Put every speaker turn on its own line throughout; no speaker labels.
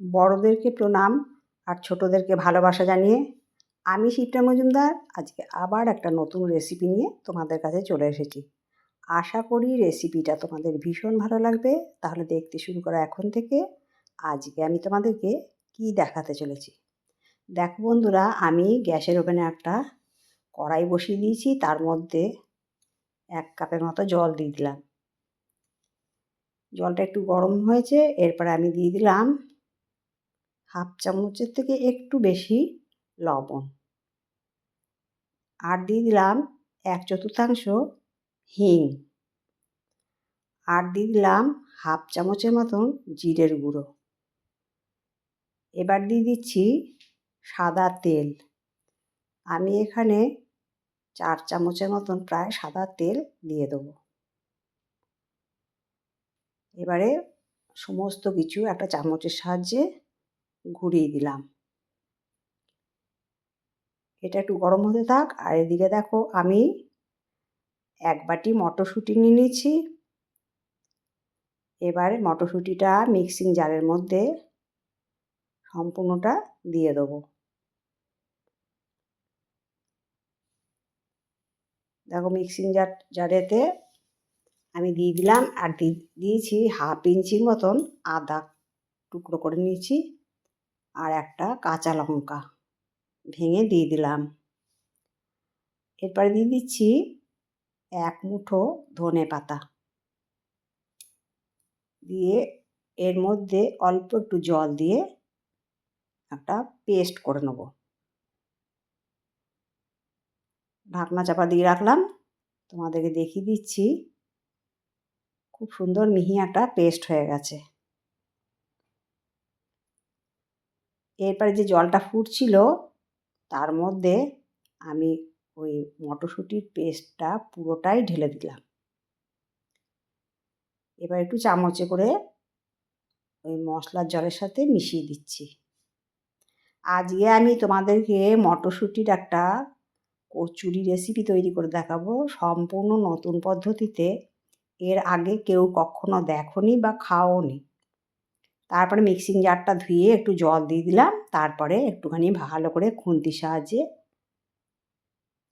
বড়োদেরকে প্রণাম আর ছোটোদেরকে ভালোবাসা জানিয়ে আমি শিপ্রা মজুমদার। আজকে আবার একটা নতুন রেসিপি নিয়ে তোমাদের কাছে চলে এসেছি। আশা করি রেসিপিটা তোমাদের ভীষণ ভালো লাগবে। তাহলে দেখতে শুরু করা এখন থেকে। আজকে আমি তোমাদেরকে কি দেখাতে চলেছি? দেখো বন্ধুরা, আমি গ্যাসের ওভেনে একটা কড়াই বসিয়ে দিয়েছি। তার মধ্যে এক কাপের মতো জল দিয়ে দিলাম। জলটা একটু গরম হয়েছে, এরপরে আমি দিয়ে দিলাম হাফ চামচের থেকে একটু বেশি লবণ। আর দিয়ে দিলাম এক চতুর্থাংশ হিং। আর দিয়ে দিলাম হাফ চামচের মতন জিরের গুঁড়ো। এবার দিয়ে দিচ্ছি সাদা তেল। আমি এখানে চার চামচের মতন প্রায় সাদা তেল দিয়ে দেবো। এবারে সমস্ত কিছু একটা চামচের সাহায্যে ঘুরিয়ে দিলাম। এটা একটু গরম হতে থাক, আর এদিকে দেখো আমি এক বাটি মটরশুঁটি নিয়ে নিয়েছি। এবার মটরশুঁটিটা মিক্সিং জারের মধ্যে সম্পূর্ণটা দিয়ে দেবো। দেখো মিক্সিং জার জারেতে আমি দিয়ে দিলাম, আর দিয়েছি হাফ ইঞ্চির মতন আদা টুকরো করে নিয়েছি। আর একটা কাঁচা লঙ্কা ভেঙে দিয়ে দিলাম। এরপরে দিয়ে দিচ্ছি এক মুঠো ধনে পাতা। দিয়ে এর মধ্যে অল্প একটু জল দিয়ে একটা পেস্ট করে নেব। ঢাকনা চাপা দিয়ে রাখলাম। তোমাদেরকে দেখিয়ে দিচ্ছি। খুব সুন্দর মিহি একটা পেস্ট হয়ে গেছে। এরপরে যে জলটা ফুটছিল, তার মধ্যে আমি ওই মটরশুঁটির পেস্টটা পুরোটাই ঢেলে দিলাম। এবার একটু চামচে করে ওই মশলার জলের সাথে মিশিয়ে দিচ্ছি। আজকে আমি তোমাদেরকে মটরশুঁটির একটা কচুরি রেসিপি তৈরি করে দেখাবো। সম্পূর্ণ নতুন পদ্ধতিতে। এর আগে কেউ কখনো দেখনি বা খাওনি তারপরে মিক্সিং জারটা ধুয়ে একটু জল দিয়ে দিলাম। তারপরে একটুখানি ভালো করে খুন্তির সাহায্যে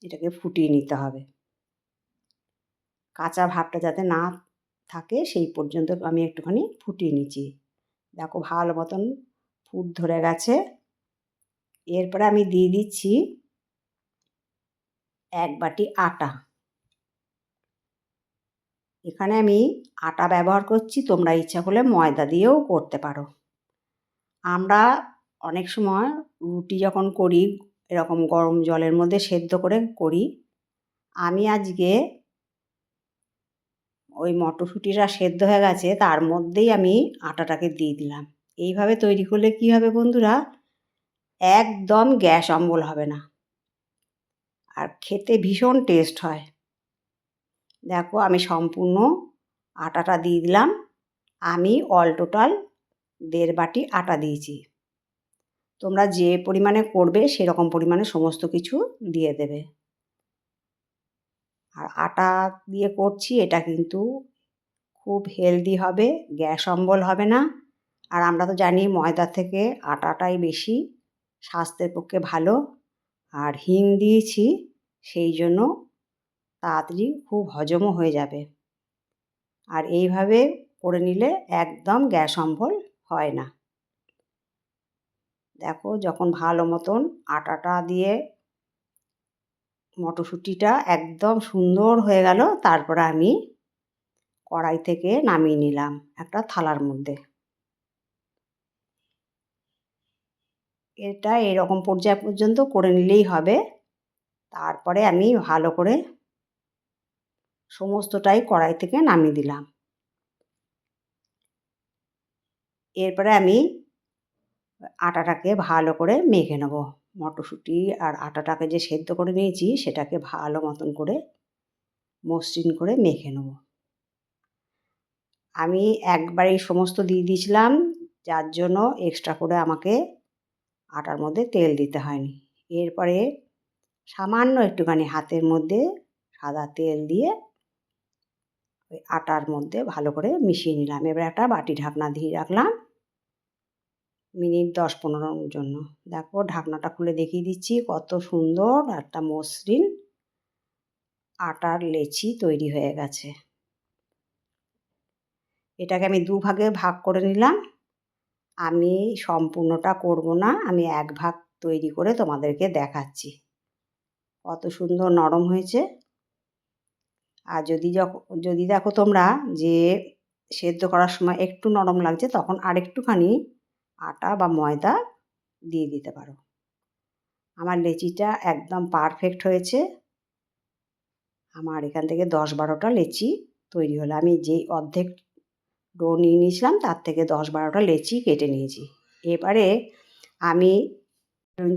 এটাকে ফুটিয়ে নিতে হবে। কাঁচা ভাবটা যাতে না থাকে সেই পর্যন্ত আমি একটুখানি ফুটিয়ে নিচ্ছি। দেখো ভালো মতন ফুট ধরে গেছে। এরপরে আমি দিয়ে দিচ্ছি এক বাটি আটা। এখানে আমি আটা ব্যবহার করছি, তোমরা ইচ্ছা করলে ময়দা দিয়েও করতে পারো। আমরা অনেক সময় রুটি যখন করি, এরকম গরম জলের মধ্যে সেদ্ধ করে করি, আমি আজকে ওই মটরশুঁটিটা সেদ্ধ হয়ে গেছে, তার মধ্যেই আমি আটাটাকে দিয়ে দিলাম। এইভাবে তৈরি করলে কী হবে বন্ধুরা? একদম গ্যাস অম্বল হবে না। আর খেতে ভীষণ টেস্ট হয়। দেখো আমি সম্পূর্ণ আটাটা দিয়ে দিলাম। আমি অল টোটাল দেড় বাটি আটা দিয়েছি। তোমরা যে পরিমাণে করবে সেরকম পরিমাণে সমস্ত কিছু দিয়ে দেবে। আর আটা দিয়ে করছি, এটা কিন্তু খুব হেলদি হবে, গ্যাস অম্বল হবে না। আর আমরা তো জানি ময়দা থেকে আটাটাই বেশি স্বাস্থ্যের পক্ষে ভালো। আর হিং দিয়েছি, সেই জন্য তাড়াতাড়ি খুব হজমও হয়ে যাবে। আর এইভাবে করে নিলে একদম গ্যাস অম্বল হয় না। দেখো যখন ভালো মতন আটাটা দিয়ে মটরশুঁটিটা একদম সুন্দর হয়ে গেল, তারপরে আমি কড়াই থেকে নামিয়ে নিলাম একটা থালার মধ্যে। এটা এরকম পর্যায় পর্যন্ত করে নিলেই হবে। তারপরে আমি ভালো করে সমস্তটাই কড়াই থেকে নামিয়ে দিলাম। এরপরে আমি আটাটাকে ভালো করে মেখে নেব। মটরশুঁটি আর আটাটাকে যে সেদ্ধ করে নিয়েছি, সেটাকে ভালো মতন করে মসৃণ করে মেখে নেব। আমি একবারেই সমস্ত দিয়ে দিয়েছিলাম, যার জন্য এক্সট্রা করে আমাকে আটার মধ্যে তেল দিতে হয়নি। এরপরে সামান্য একটুখানি হাতের মধ্যে সাদা তেল দিয়ে ওই আটার মধ্যে ভালো করে মিশিয়ে নিলাম। এবার একটা বাটি ঢাকনা দিয়ে রাখলাম। মিনিট দশ পনেরোর জন্য। দেখো ঢাকনাটা খুলে দেখিয়ে দিচ্ছি কত সুন্দর একটা মসৃণ আটার লেচি তৈরি হয়ে গেছে। এটাকে আমি দুভাগে ভাগ করে নিলাম। আমি সম্পূর্ণটা করব না, আমি এক ভাগ তৈরি করে তোমাদেরকে দেখাচ্ছি। কত সুন্দর নরম হয়েছে। আর যদি যদি দেখো তোমরা যে সেদ্ধ করার সময় একটু নরম লাগছে, তখন আর একটুখানি আটা বা ময়দা দিয়ে দিতে পারো। আমার লেচিটা একদম পারফেক্ট হয়েছে। আমার এখান থেকে দশ বারোটা লেচি তৈরি হলো। আমি যেই অর্ধেক ডো নিয়ে নিয়েছিলাম, তার থেকে দশ বারোটা লেচি কেটে নিয়েছি। এবারে আমি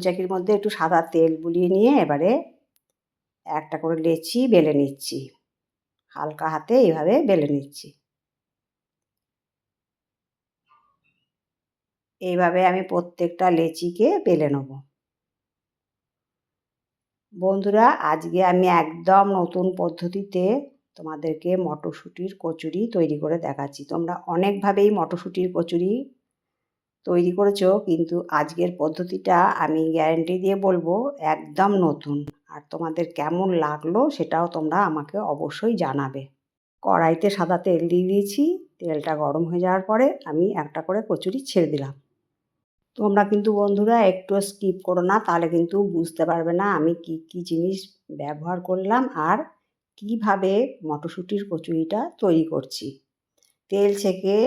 চাকির মধ্যে একটু সাদা তেল বুলিয়ে নিয়ে এবারে একটা করে লেচি বেলে নিচ্ছি। হালকা হাতে এইভাবে বেলে নিচ্ছি। এইভাবে আমি প্রত্যেকটা লেচিকে বেলে নেব। বন্ধুরা, আজকে আমি একদম নতুন পদ্ধতিতে তোমাদেরকে মটরশুঁটির কচুরি তৈরি করে দেখাচ্ছি। তোমরা অনেকভাবেই মটরশুঁটির কচুরি তৈরি করেছ, কিন্তু আজকের পদ্ধতিটা আমি গ্যারেন্টি দিয়ে বলব, একদম নতুন। আর তোমাদের কেমন লাগল সেটাও তোমরা আমাকে অবশ্যই জানাবে। কড়াইতে সাদা তেল দিয়ে দিয়েছি, তেলটা গরম হয়ে যাওয়ার পরে আমি একটা করে কচুরি ছেড়ে দিলাম। তোমরা কিন্তু বন্ধুরা একটু স্কিপ করো না, তাহলে কিন্তু বুঝতে পারবে না আমি কি কি জিনিস ব্যবহার করলাম আর কীভাবে মটরশুঁটির কচুরিটা তৈরি করছি। তেল ছেঁকে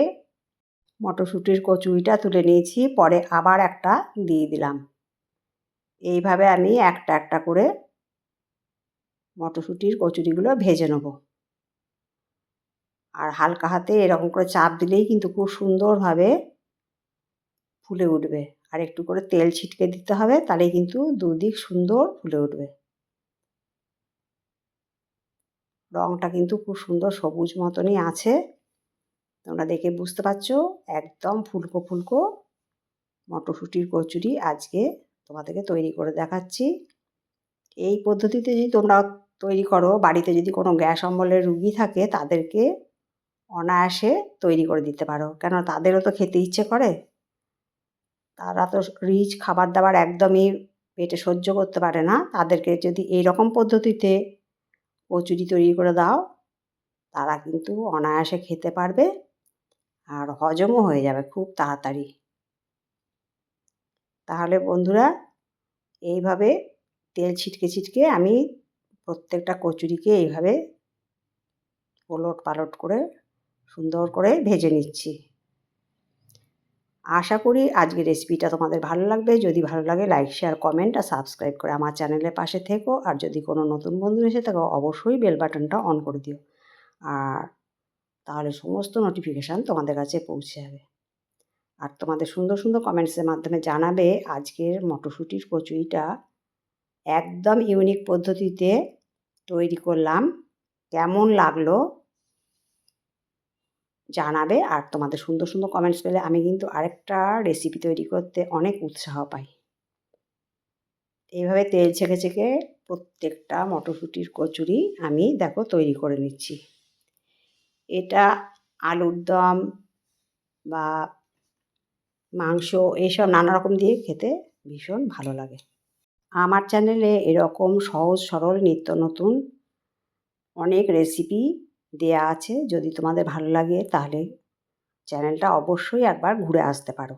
মটরশুঁটির কচুরিটা তুলে নিয়েছি, পরে আবার একটা দিয়ে দিলাম। এইভাবে আমি একটা একটা করে মটরশুঁটির কচুরিগুলো ভেজে নেব। আর হালকা হাতে এরকম করে চাপ দিলেই কিন্তু খুব সুন্দরভাবে ফুলে উঠবে। আর একটু করে তেল ছিটকে দিতে হবে তাহলে কিন্তু দুদিক সুন্দর ফুলে উঠবে। রঙটা কিন্তু খুব সুন্দর সবুজ মতনই আছে। তোমরা দেখে বুঝতে পারছ, একদম ফুলকো ফুলকো মটরশুঁটির কচুরি আজকে তোমাদেরকে তৈরি করে দেখাচ্ছি। এই পদ্ধতিতে যদি তোমরা তৈরি করো, বাড়িতে যদি কোনো গ্যাস অম্বলের রুগী থাকে, তাদেরকে অনায়াসে তৈরি করে দিতে পারো। কেন? তাদেরও তো খেতে ইচ্ছে করে। তারা তো রিচ খাবার দাবার একদমই পেটে সহ্য করতে পারে না। তাদেরকে যদি এই রকম পদ্ধতিতে কচুরি তৈরি করে দাও, তারা কিন্তু অনায়াসে খেতে পারবে আর হজমও হয়ে যাবে খুব তাড়াতাড়ি। তাহলে বন্ধুরা, এইভাবে তেল ছিটকে ছিটকে আমি প্রত্যেকটা কচুরিকে এইভাবে ওলট পালট করে সুন্দর করে ভেজে নিচ্ছি। আশা করি আজকের রেসিপিটা তোমাদের ভালো লাগবে। যদি ভালো লাগে লাইক শেয়ার কমেন্ট আর সাবস্ক্রাইব করে আমার চ্যানেলের পাশে থেকো। আর যদি কোনো নতুন বন্ধু এসে থাকো, অবশ্যই বেল বাটনটা অন করে দিও। আর তাহলে সমস্ত নোটিফিকেশান তোমাদের কাছে পৌঁছে যাবে। আর তোমাদের সুন্দর সুন্দর কমেন্টসের মাধ্যমে জানাবে আজকের মটরশুঁটির কচুরিটা একদম ইউনিক পদ্ধতিতে তৈরি করলাম। কেমন লাগল জানাবে আর তোমাদের সুন্দর সুন্দর কমেন্টস পেলে আমি কিন্তু আরেকটা রেসিপি তৈরি করতে অনেক উৎসাহ পাই। এইভাবে তেল ছেঁকে ছেঁকে প্রত্যেকটা মটরশুঁটির কচুরি আমি দেখো তৈরি করে নিচ্ছি। এটা আলুর দম বা মাংস এইসব নানা রকম দিয়ে খেতে ভীষণ ভালো লাগে। আমার চ্যানেলে এরকম সহজ, সরল, নিত্য নতুন অনেক রেসিপি দেয়া আছে। যদি তোমাদের ভালো লাগে তাহলে চ্যানেলটা অবশ্যই একবার ঘুরে আসতে পারো।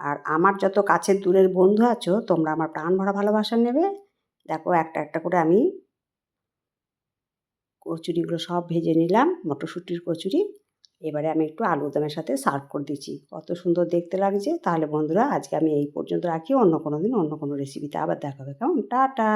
আর আমার যত কাছের দূরের বন্ধু আছো, তোমরা আমার প্রাণ ভরা ভালোবাসা নেবে। দেখো, একটা একটা করে আমি কচুরিগুলো সব ভেজে নিলাম, মটরশুঁটির কচুরি। এবারে আমি একটু আলু দমের সাথে সার্ভ করে দিচ্ছি। কত সুন্দর দেখতে লাগছে। তাহলে বন্ধুরা, আজকে আমি এই পর্যন্ত রাখি। অন্য কোনো দিন অন্য কোনো রেসিপিতে আবার দেখাবে কেমন? টাটা!